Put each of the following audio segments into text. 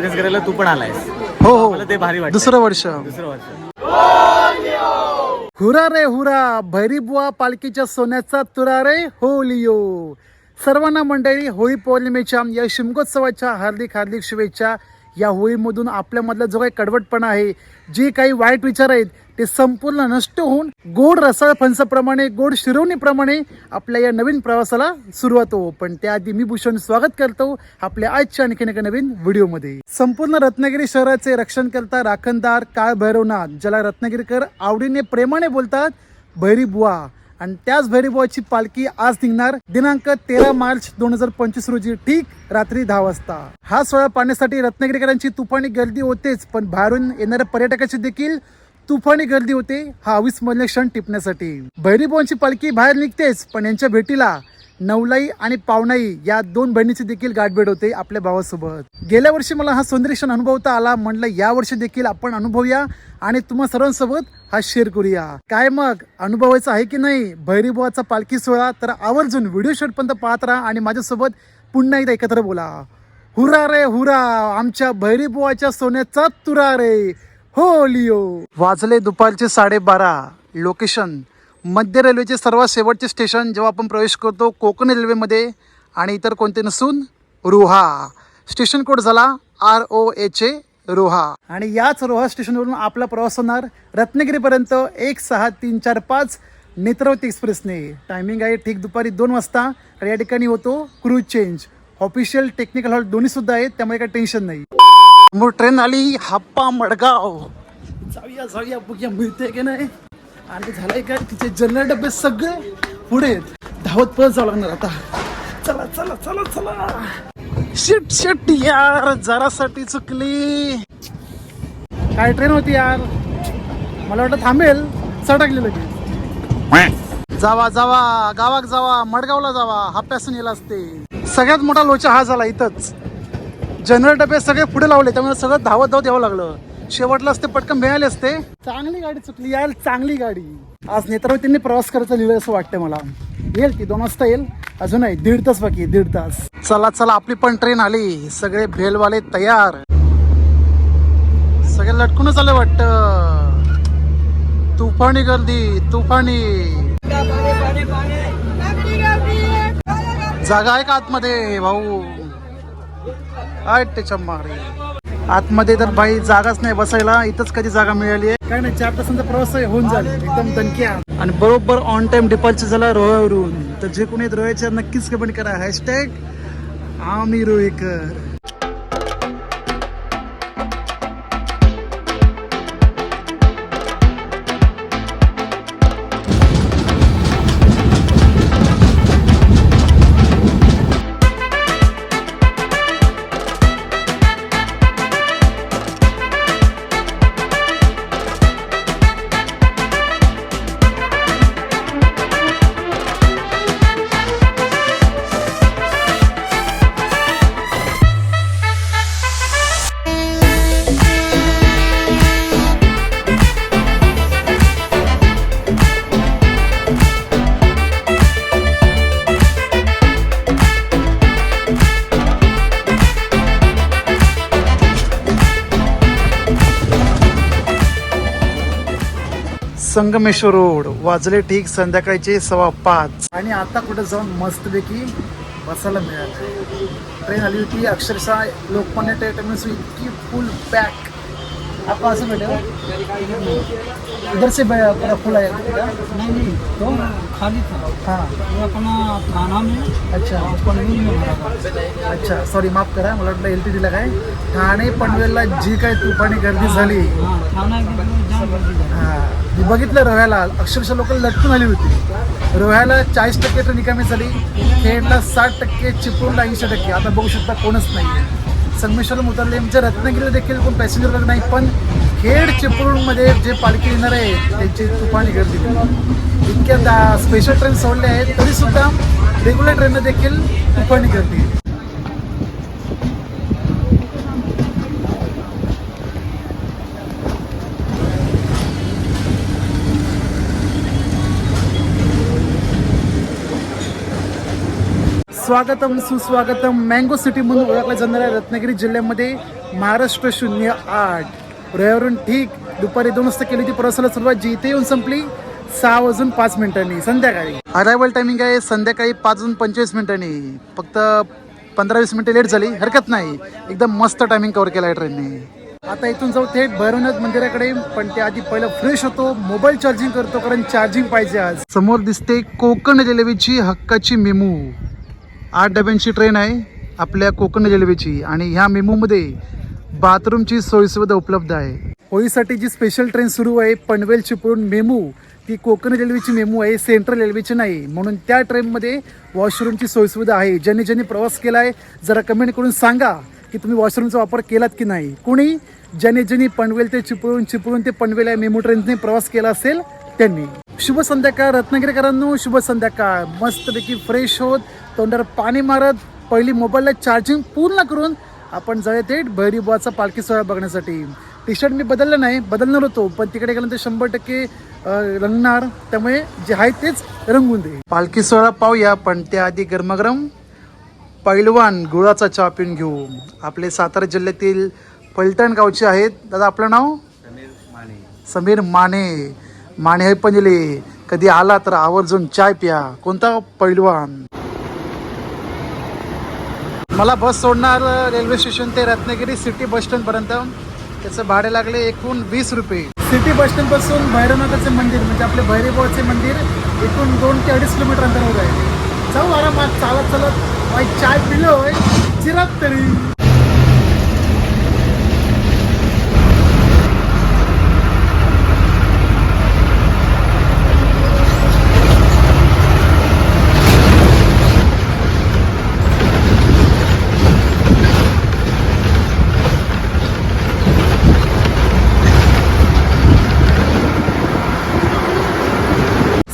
Experience करायला तू पण आलायस. हो हो. मला ते भारी वाटतं दुसरं वर्ष. दुसरं वर्ष. हुरा रे हुरा भैरीबुवा पालखीच्या सोन्याचा तुरा रे होलियो सर्वांना मंडळी होळी पौर्णिमेच्या या शिमगोत्सवाच्या हार्दिक हार्दिक शुभेच्छा. या होळीमधून आपल्यामधला जो काही कडवटपणा आहे जे काही वाईट विचार आहेत ते संपूर्ण नष्ट होऊन गोड रसाळ फणसाप्रमाणे गोड शिरवणीप्रमाणे आपल्या या नवीन प्रवासाला सुरुवात हो पण त्याआधी मी भूषण स्वागत करतो आपल्या आजच्या आणखीन एका नवीन व्हिडिओमध्ये. संपूर्ण रत्नागिरी शहराचे रक्षण करता राखणदार काळ भैरवनाथ ज्याला रत्नागिरीकर आवडीने प्रेमाने बोलतात भैरीबुवा आणि त्याच भैरीबुवाची पालखी आज निघणार दिनांक तेरा मार्च दोन हजार पंचवीस रोजी ठीक रात्री दहा वाजता. हा सोहळा पाहण्यासाठी रत्नागिरीकरांची तुफानी गर्दी होतेच पण बाहेरून येणाऱ्या पर्यटकाची देखील तुफानी गर्दी होते हा अविस्मरणीय क्षण टिपण्यासाठी. भैरीबुवांची पालखी बाहेर निघतेच पण यांच्या भेटीला नवलाई आणि पावनाई या दोन बहिणीची देखील गाठभेट होते आपल्या भावासोबत. गेल्या वर्षी मला हा सौंदर्य क्षण अनुभवता आला म्हणलं या वर्षी देखील आपण अनुभवूया आणि तुम्हा सर्वांसोबत हा शेअर करूया. काय मग अनुभवायचं आहे की नाही? भैरीबुवाचा पालखी सोहळा तर आवर्जून व्हिडिओ शेवटपर्यंत पाहत राहा आणि माझ्यासोबत पुन्हा एकदा एकत्र बोला. हुरा रे हुरा! आमच्या भैरीबुवाच्या सोन्याचा तुरा रे! हो लिओ. वाजले दुपारचे साडेबारा. लोकेशन मध्य रेल्वेचे सर्वात शेवटचे स्टेशन जेव्हा आपण प्रवेश करतो कोकण रेल्वेमध्ये आणि इतर कोणते नसून रोहा. स्टेशन कोड झाला R O H A Roha. आणि याच रोहा स्टेशनवरून आपला प्रवास होणार रत्नागिरीपर्यंत एक सहा तीन चार पाच नेत्रावती एक्सप्रेसने टायमिंग आहे ठीक दुपारी दोन वाजता आणि या ठिकाणी होतो crews change official technical hall दोन्हीसुद्धा आहेत त्यामुळे काही टेन्शन नाही. मग ट्रेन आली हाप्पा मडगाव. जाऊया जाऊया बघूया मिळते की नाही? आणि झालंय काय? तिचे जनरल डबे सगळे पुढे धावत पळत जावं लागणार आता. चला चला चला चला. शिट शिट यार जरासाठी चुकली. काय ट्रेन होती यार? मला वाटलं थांबेल चटकली लगेच. जावा जावा गावाक जावा मडगावला जावा हाप्यासून येला असते सगळ्यात मोठा लोचा हा झाला इथंच. जनरल डबे सगळे पुढे लावले त्यामुळे सगळं धावत धावत यावं लागलं. शेवटला असते पटकन मिळाले असते. चांगली गाडी चुकली यार चांगली गाडी. आज नेत्रावतींनी प्रवास करायचा लिहिलं असं वाटतं मला. येईल ती दोन वाजता येईल? अजून नाही दीड तास बाकी आहे, दीड तास. चला चला आपली पण ट्रेन आली. सगळे भेलवाले तयार. सगळे लटकूनच आले वाटत. तुफानी गर्दी तुफानी. जागा आहे का आतमध्ये भाऊ? त्याच्या आतमध्ये तर भाई जागाच नाही बसायला इथंच कधी जागा मिळाली आहे. काय नाही चार तासांचा प्रवास होऊन जाईल एकदम दणक्या आणि बरोबर ऑन टाइम डिपार्चर झाला रोहावरून तर जे कोणी रोह्याच्या नक्कीच कमेंट करा. हॅशटॅग आम्ही रोहेकर. संगमेश्वर रोड वाजले ठीक संध्याकाळचे सव्वा पाच. आणि आता कुठे जाऊन मस्तपैकी बसायला मिळालं. ट्रेन आली होती अक्षरशः लोकमान्य टर्मिनस इतकी फुल पॅक आपण असं भेटेल इधर से पूरा फुल आहे नहीं नहीं तो खाली था। हां। वो अपना थाना में अच्छा। पनवेल में अच्छा सॉरी माफ करा मला वाटलं एल टी डीला काय ठाणे पनवेलला जी काय तुफानी गर्दी झाली। हाँ हा. बघितलं रोह्याला अक्षरशः लोक लटकून आली होती. रोह्याला चाळीस टक्के तर निकामी झाली. खेडला साठ टक्के चिपळूणला ऐंशी टक्के. आता बघू शकता कोणच नाही संगमेश्वरला उतरले. म्हणजे रत्नागिरीला देखील कोण पॅसेंजर वगैरे नाही पण खेड चिपळूणमध्ये जे पालखी येणार आहे त्यांची तुफानी गर्दी. इतक्या दा स्पेशल ट्रेन सोडल्या आहेत तरीसुद्धा रेग्युलर ट्रेननं देखील तुफानी गर्दी. स्वागतम सुस्वागतम. मँगो सिटी म्हणून ओळखल्या जाणाऱ्या रत्नागिरी जिल्ह्यामध्ये महाराष्ट्र शून्य आठ. रयावरून ठीक दुपारी दोन वाजता केली होती प्रवासाला सुरुवात जी इथे येऊन संपली. सहा वाजून पाच मिनिटांनी. संध्याकाळी. अरायवल टायमिंग आहे संध्याकाळी पाच वाजून पंचवीस मिनिटांनी. फक्त पंधरा वीस मिनिटं लेट झाली हरकत नाही. एकदम मस्त टायमिंग कवर केला आहे ट्रेनने. आता इथून जाऊ थेट भैरवनाथ मंदिराकडे पण ते आधी पहिलं फ्रेश होतो मोबाईल चार्जिंग करतो कारण चार्जिंग पाहिजे आज. समोर दिसते कोकण रेल्वेची हक्काची मेमू. आठ डब्यांची ट्रेन आहे आपल्या कोकण रेल्वेची आणि ह्या मेमूमध्ये बाथरूमची सोयीसुविधा उपलब्ध आहे. होळीसाठी जी स्पेशल ट्रेन सुरू आहे पनवेल चिपळूण मेमू ती कोकण रेल्वेची मेमू आहे सेंट्रल रेल्वेची नाही. म्हणून त्या ट्रेनमध्ये वॉशरूमची सोयीसुविधा आहे. ज्यांनी ज्यांनी प्रवास केला आहे जरा कमेंट करून सांगा की तुम्ही वॉशरूमचा वापर केलात की नाही. कुणी? ज्यांनी ज्यांनी पनवेल ते चिपळूण चिपळूण ते पनवेल या मेमू ट्रेनने प्रवास केला असेल त्यांनी. शुभ संध्याकाळ रत्नागिरीकरांनो शुभ संध्याकाळ. मस्तपैकी फ्रेश होत. तोंडावर पाणी मारत पहिली मोबाईलला चार्जिंग पूर्ण करून आपण जाऊया थेट भैरीबाचा पालखी सोहळा बघण्यासाठी. टी शर्ट मी बदललं नाही बदलणार होतो पण तिकडे गेल्यानंतर शंभर टक्के रंगणार. त्यामुळे जे आहे तेच रंगून दे पालखी सोहळा पाहूया पण त्याआधी गरमागरम पैलवान गुळाचा चहा पिऊन घेऊ. आपले सातारा जिल्ह्यातील पलटण गावचे आहेत. दादा आपलं नाव? समीर माने. माने. हे पण दिले कधी आला तर आवर्जून चाय प्या. कोणता पैलवान? मला बस सोडणार रेल्वे स्टेशन ते रत्नागिरी सिटी बस स्टँडपर्यंत. त्याचं भाडे लागले एकूण वीस रुपये. सिटी बस स्टँडपासून भैरवनाथाचे मंदिर म्हणजे आपले भैरीबाचे मंदिर एकूण दोन ते अडीच किलोमीटर अंतरावर आहे. जाऊ आरामात चालत चालत चाय पिलो चिरात तरी.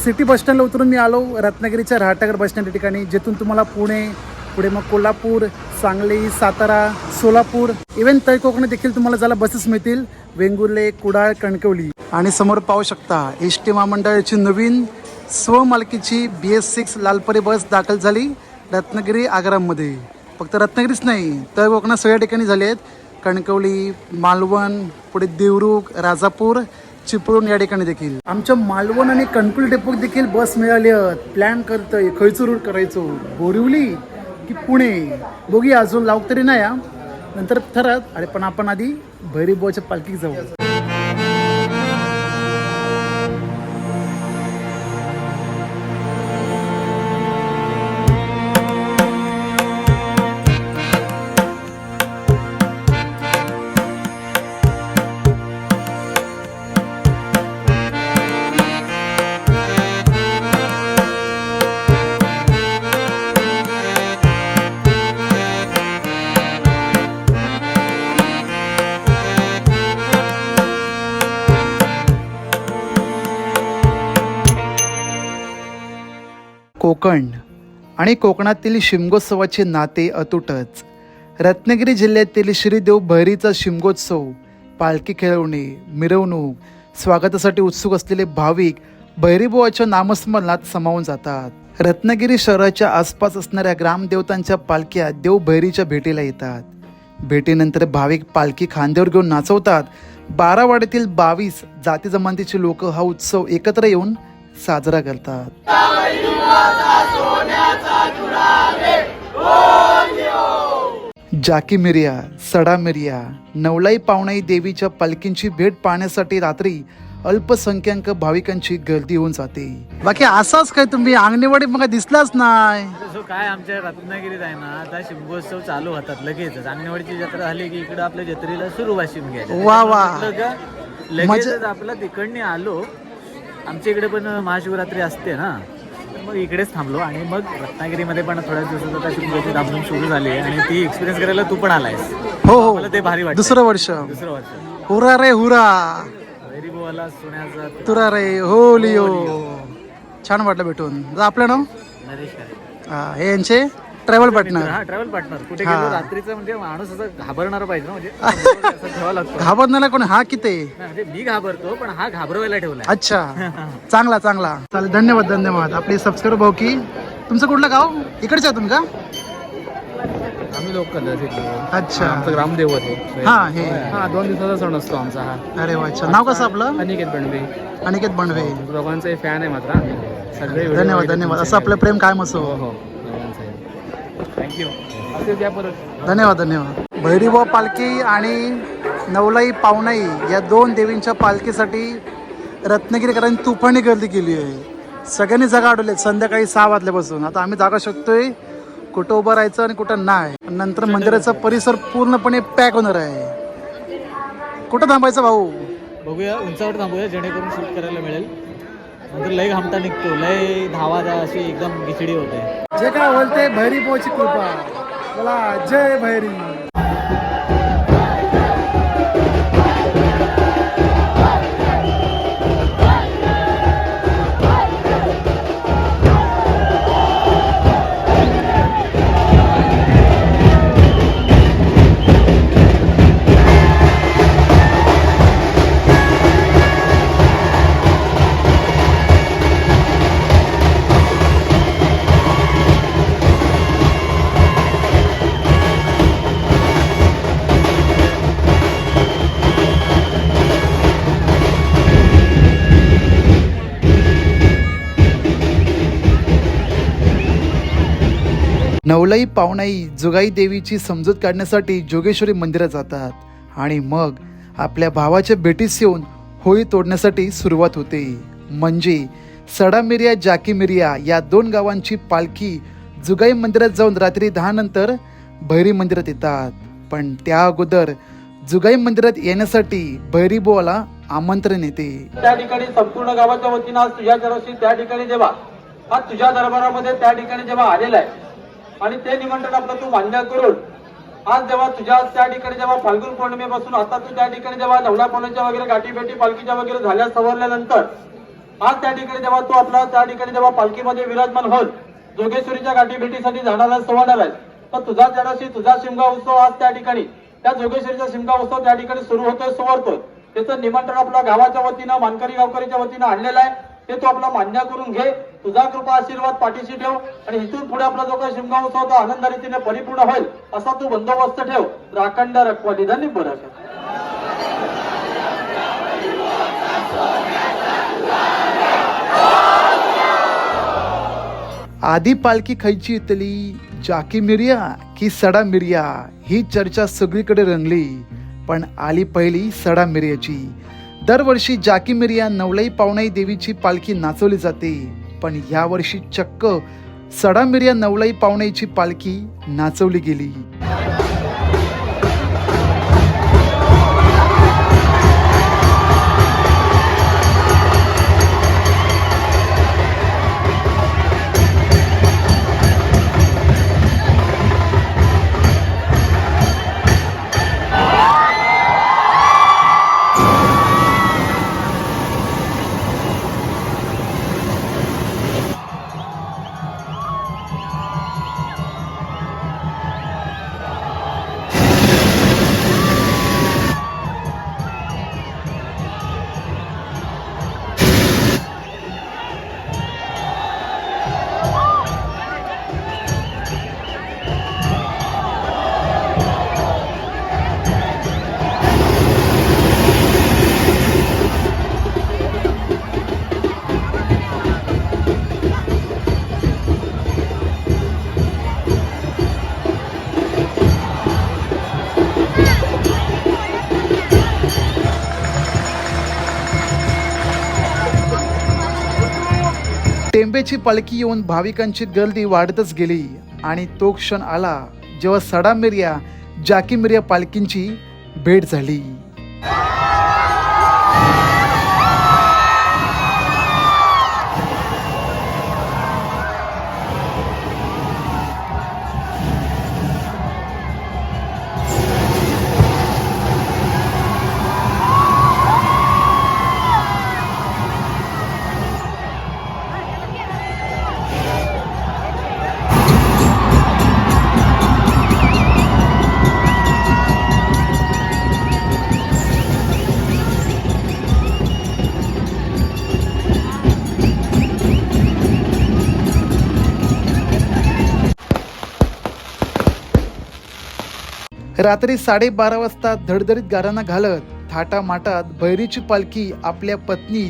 सिटी बस स्टँडला उतरून मी आलो. रत्नागिरीच्या रहाटनगर बस स्टँड या ठिकाणी जिथून तुम्हाला पुणे पुढे मग कोल्हापूर सांगली सातारा सोलापूर इव्हन तळ कोकणात देखील तुम्हाला ज्याला बसेस मिळतील. वेंगुर्ले कुडाळ कणकवली. आणि समोर पाहू शकता एस टी महामंडळाची नवीन स्वमालकीची बी एस सिक्स लालपरी बस दाखल झाली रत्नागिरी आग्रामध्ये. फक्त रत्नागिरीच नाही तळ कोकणात सगळ्या ठिकाणी झाले आहेत. कणकवली मालवण पुढे देवरुख राजापूर चिपळूण या ठिकाणी देखील. आमच्या मालवण आणि कणकुल डेपोत देखील बस मिळाली प्लॅन करतोय. खयचो रूट करायचो. बोरिवली की पुणे? बघी अजून लावक तरी नाही नंतर ठरत अरे पण आपण आधी भैरीबुवाच्या पालखीत जाऊ. कोकण आणि कोकणातील शिमगोत्सवाचे नाते अतुटच. रत्नागिरी जिल्ह्यातील श्रीदेव भैरीचा शिमगोत्सव पालखी खेळवणे मिरवणूक स्वागतासाठी उत्सुक असलेले भाविक भैरीबुवाच्या नामस्मरणात समावून जातात. रत्नागिरी शहराच्या आसपास असणाऱ्या ग्रामदेवतांच्या पालख्या देव भैरीच्या भेटीला येतात. भेटीनंतर भाविक पालखी खांद्यावर घेऊन नाचवतात. बारावाड्यातील बावीस जाती जमातीचे लोक हा उत्सव एकत्र येऊन साजरा करतात. जाकी मिरिया सडा मिरिया नवलाई पावणाई देवीच्या पालखींची भेट पाहण्यासाठी रात्री अल्पसंख्याक भाविकांची गर्दी होऊन जाते. बाकी असाच काय तुम्ही अंगणेवाडी मग दिसलाच नाही. काय आमच्या रत्नागिरीत आहे ना आता शिमगोत्सव चालू होतात लगेचच अंगणवाडीची जत्रा झाली की इकडं आपल्या जत्रेला सुरू वाशिम घ्यायला वा. वा लगेचच आपला तिकडने आलो. आमच्या इकडे पण महाशिवरात्री असते ना. मग इकडेच थांबलो आणि मग रत्नागिरीमध्ये पण थोड्या दिवसात आता शिमगोची धामधूम सुरू झाली आहे आणि ती एक्सपिरियन्स करायला तू पण आलायस. हो हो. मला ते भारी वाटतं दुसरं वर्ष. दुसरं वर्ष. हुरा रे हुरा. सोन्याचा तुरा रे हो. लिओ छान वाटलं भेटून. आपलं नाव? नरेश हे यांचे? ट्रॅव्हल पार्टनर हा ट्रॅव्हल पार्टनर कुठे. गेलो रात्रीचं म्हणजे माणूस असं घाबरणार पाहिजे ना म्हणजे असं लागतं. घाबरण्याला कोण? हा किती? नाही, म्हणजे मी घाबरतो पण हा घाबरवायला ठेवलाय. अच्छा. चांगला चांगला. चालेल धन्यवाद धन्यवाद. आपले सबस्क्राईब भाऊ की. तुमचं कुठलं गाव? इकडचं आहे तुम्ही का? आम्ही लोकल अच्छा. आमचं ग्रामदैवत आहे. हा हे हा. दोन दिवसाचा सण असतो आमचा हा. अरे वा अच्छा. नाव कसं आपलं? अनिकेत बंडवे. अनिकेत बंडवे. दोघांचे फॅन आहे मात्र आम्ही. सगळे धन्यवाद धन्यवाद. असं आपलं प्रेम कायम असो. हो हो. थँक्यू परत. धन्यवाद धन्यवाद. भैरीबा पालखी आणि नवलाई पावनाई या दोन देवींच्या पालखीसाठी रत्नागिरीकरांनी तुफानी गर्दी केली आहे. सगळ्यांनी जागा अडवल्या संध्याकाळी सहा वाजल्यापासून. आता आम्ही जागा शोधतोय कुठं उभं राहायचं आणि कुठं नाही. नंतर मंदिराचा परिसर पूर्णपणे पॅक होणार आहे. कुठं थांबायचं भाऊ? बघूया उंचावर थांबूया जेणेकरून शूट करायला मिळेल. नंतर लय घामता निघतो. लय धावा अशी एकदम खिचडी होते. जे काय बोलते भैरी पोची कृपा बोला जय भैरी नवलाई पाहुणाई जुगाई देवीची समजूत काढण्यासाठी जोगेश्वरी मंदिरात जातात. आणि मग आपल्या भावाच्या भेटीस येऊन होळी तोडण्यासाठी सुरुवात होते. म्हणजे सडा मिरिया जाकी मिरिया या दोन गावांची पालखी जुगाई मंदिरात जाऊन रात्री दहा नंतर भैरी मंदिरात येतात. पण त्या अगोदर जुगाई मंदिरात येण्यासाठी भैरीबोला आमंत्रण येते. त्या ठिकाणी संपूर्ण गावाच्या वतीनं आज तुझ्या जराशी त्या ठिकाणी जेव्हा हा तुझ्या दरबारामध्ये त्या ठिकाणी जेव्हा आलेला आहे आणि ते निमंत्रण आपलं तू मान्य करून आज जेव्हा तुझ्या त्या ठिकाणी जेव्हा फाल्गुन पौर्णिमेपासून आता तू त्या ठिकाणी जेव्हा नवला पौर्णिमेच्या वगैरे गाठीभेटी पालखीच्या वगैरे झाल्या सवरल्यानंतर आज त्या ठिकाणी जेव्हा तू आपला त्या ठिकाणी जेव्हा पालखीमध्ये विराजमान होत जोगेश्वरीच्या गाठीभेटीसाठी जाणारा सवरणार आहे तर तुझा जडाशी तुझा शिमगा उत्सव आज त्या ठिकाणी त्या जोगेश्वरीचा शिमगा उत्सव त्या ठिकाणी सुरू होतोय सवरतोय त्याचं निमंत्रण आपल्या गावाच्या वतीनं मानकरी गावकरीच्या वतीनं आणलेलं आहे. ते तू आपला मान्य करून घे. तुझा कृपा आशीर्वाद पाठीशी ठेव आणि इथून पुढे आपला जो काही शिमगा उत्सव तो आनंद रीतीने परिपूर्ण होईल असा तू बंदोबस्त ठेव. राखंड रखवाली धन्य बरं. आधी पालखी खायची इथली जाकी मिरिया की सडा मिरिया ही चर्चा सगळीकडे रंगली पण आली पहिली सडा मिरियाची. दरवर्षी जाकी मिरिया नवलाई पावणाई देवीची पालखी नाचवली जाते. पण यावर्षी चक्क सडामिर्या नवलाई पाहुण्याची पालखी नाचवली गेली. टेंबेची पालखी येऊन भाविकांची गर्दी वाढतच गेली. आणि तो क्षण आला जेव्हा सडा मिरिया जाकी मिर्या पालखींची भेट झाली. रात्री साडेबारा वाजता धडधडीत गारांना घालत थाटा माटात भैरीची पालखी आपल्या पत्नी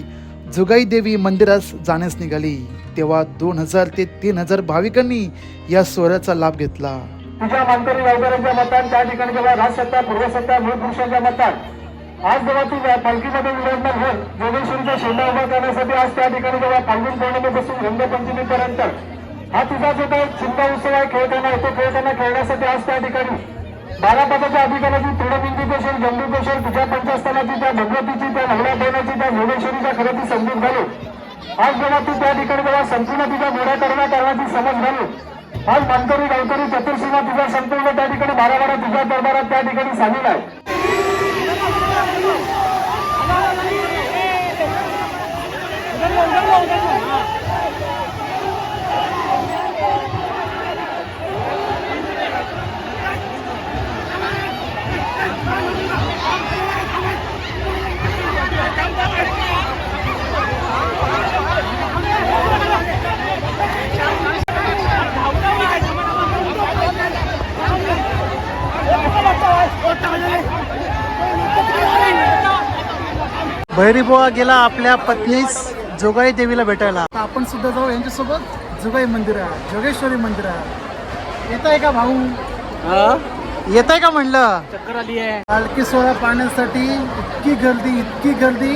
जुगाई देवी मंदिरास जाण्यास निघाली. तेव्हा दोन हजार ते तीन हजार भाविकांनी या सोहळ्याचा लाभ घेतला. तुझ्या मानकरी गावकऱ्यांच्या मतान त्या ठिकाणी जेव्हा राजसत्ता पूर्वसत्ता मूळ पुरुषांच्या मतात आज जेव्हा तू पालखीमध्ये विराजमान होत जोगेश्वरीचा शेंडा उभा करण्यासाठी आज त्या ठिकाणी जेव्हा फाल्गुन पौर्णिमेपासून रंगपंचमीपर्यंत हा तुझा जो काही चिंता उत्सव आहे खेळताना येतो खेळताना खेळण्यासाठी आज त्या ठिकाणी बारा पदाच्या अधिकाराची तृणबिंदुकेश्वर जंबुकेश्वर तुझ्या पंचस्थानाची त्या भगवतीची त्या नवरा देण्याची त्या भुवनेश्वरीच्या खरं ती समजूत घालून आज जेव्हा तू त्या ठिकाणी जेव्हा संपूर्ण तुझ्या मोठ्या करण्या करण्याची समज घालून आज मानकरी गावकरी चतुर्सीमा तुझ्या संपूर्ण त्या ठिकाणी बारा बारा तुझ्या दरबारात त्या ठिकाणी सामील आहे. भैरीबुवा गेला आपल्या पत्नीस जोगाई देवीला भेटायला. आता आपण सुद्धा जाऊ यांच्यासोबत. जोगाई मंदिरात जोगेश्वरी मंदिरात येत आहे का भाऊ? येत आहे का म्हणलं? चक्कर आली आहे. पालखी सोहळा पाहण्यासाठी इतकी गर्दी इतकी गर्दी.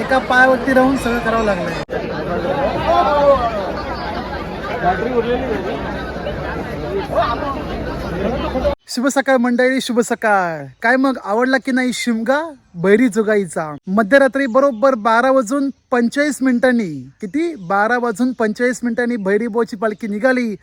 एका पायावरती राहून सगळं करावं लागलंय. शुभ सकाळ मंडळी शुभ सकाळ काय मग आवडला की नाही शिमगा? बैरी जुगाईचा. मध्यरात्री बरोबर बारा वाजून पंचेचाळीस मिनिटांनी किती? बारा वाजून पंचेचाळीस मिनिटांनी भैरीबोची पालखी निघाली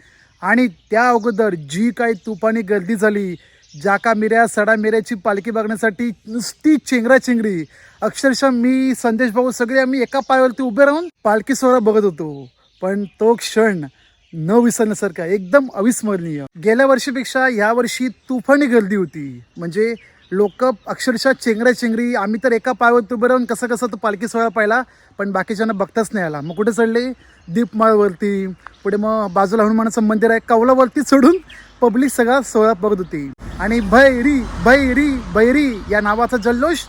आणि त्या अगोदर जी काही तुफानी गर्दी झाली जाका मिऱ्या सडा मिऱ्याची पालखी बघण्यासाठी नुसती चेंगराचेंगरी अक्षरशः मी संदेश भाऊ सगळे आम्ही एका पायावरती उभे राहून पालखी सोहळा बघत होतो. पण तो क्षण न विसरण्यासारखा एकदम अविस्मरणीय. गेल्या वर्षीपेक्षा या वर्षी तुफानी गर्दी होती. म्हणजे लोक अक्षरशः चेंगऱ्या चेंगरी आम्ही तर एका पायावर उभं राहून कसं कसं तो पालखी सोहळा पाहिला पण बाकीच्यांना बघताच नाही आला. मग कुठे चढले? दीपमाळवरती. पुढे मग बाजूला हनुमानाचं मंदिर आहे कौलावरती चढून पब्लिक सगळा सोहळा बघत होती. आणि भैरी भैरी भैरी या नावाचा जल्लोष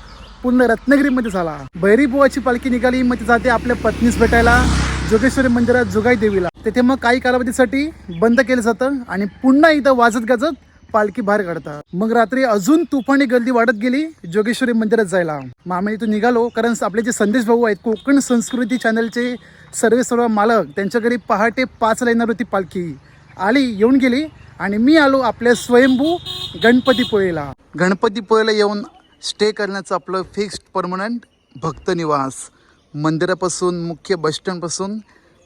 पूर्ण रत्नागिरीमध्ये झाला. भैरी बुवाची पालखी निघाली मग ती जाते आपल्या पत्नीस भेटायला. जोगेश्वरी मंदिरात जुगाई देवीला. तेथे मग काही कालावधीसाठी बंद केलं जातं आणि पुन्हा इथं वाजत गाजत पालखी बाहेर काढतात. मग रात्री अजून तुफानी गर्दी वाढत गेली जोगेश्वरी मंदिरात जायला. मग आम्ही इथून निघालो कारण आपले जे संदेश भाऊ आहेत कोकण संस्कृती चॅनलचे सर्व सर्व मालक त्यांच्या घरी पहाटे पाचला येणार होती पालखी. आली येऊन गेली आणि मी आलो आपल्या स्वयंभू गणपतीपुळेला गणपतीपुळेला येऊन स्टे करण्याचं आपलं फिक्स्ड परमनंट भक्त निवास. मंदिरापासून मुख्य बसस्टँडपासून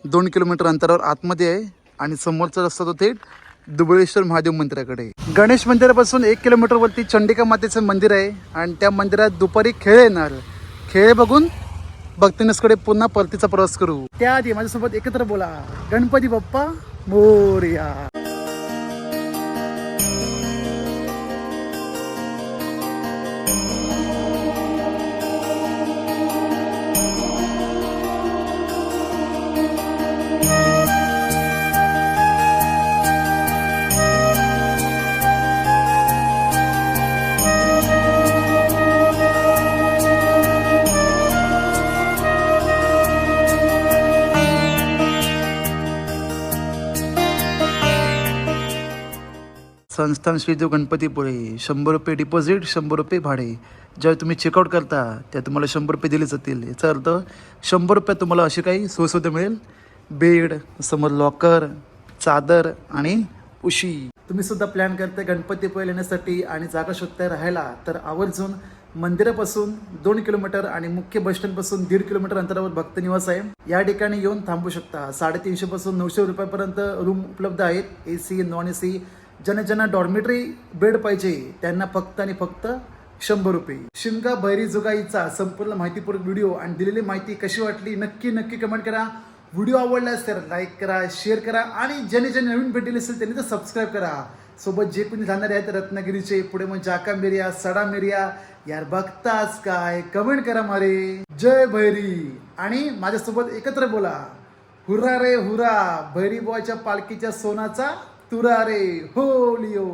दोन किलोमीटर अंतरावर आतमध्ये आहे आणि समोरचा रस्ता तो थेट दुबळेश्वर महादेव मंदिराकडे गणेश मंदिरापासून एक किलोमीटरवरती चंडिका मातेचं मंदिर आहे आणि त्या मंदिरात दुपारी खेळ येणार. खेळ बघून भक्तनिसकडे पुन्हा परतीचा प्रवास करू. त्याआधी माझ्यासोबत एकत्र बोला. गणपती बाप्पा मोर्या. संस्थान श्रीदेव गणपतीपुळे. शंभर रुपये डिपॉझिट शंभर रुपये भाडे. ज्यावेळी तुम्ही चेकआउट करता त्या तुम्हाला शंभर रुपये दिले जातील. याचा अर्थ शंभर रुपये तुम्हाला अशी काही सोयसुविधा मिळेल. बेड समोर लॉकर चादर आणि उशी. तुम्ही सुद्धा प्लॅन करताय गणपतीपुळे येण्यासाठी आणि जागा शोधताय राहायला. तर आवर्जून मंदिरापासून दोन किलोमीटर आणि मुख्य बस स्टँडपासून दीड किलोमीटर अंतरावर भक्त निवास आहे. या ठिकाणी येऊन थांबू शकता. साडेतीनशे पासून नऊशे रुपयापर्यंत रूम उपलब्ध आहेत. A C non A C ज्यांना ज्यांना डॉर्मेटरी बेड पाहिजे त्यांना फक्त आणि फक्त शंभर रुपये. शिमगा भैरी जुगाईचा संपूर्ण माहितीपूर्वक व्हिडिओ आणि दिलेली माहिती कशी वाटली नक्की नक्की कमेंट करा. व्हिडिओ आवडल्यास तर लाईक करा शेअर करा आणि ज्याने ज्याने नवीन भेटले असेल त्यांनी तर सबस्क्राईब करा. सोबत जे कोणी जाणारे आहेत रत्नागिरीचे पुढे मग जाका मिरिया सडा मिरिया यार बघताच काय? कमेंट करा मारे. जय भैरी आणि माझ्यासोबत एकत्र बोला. हुरा रे हुरा भैरी बॉयच्या पालखीच्या सोनाचा तुरा रे होलियो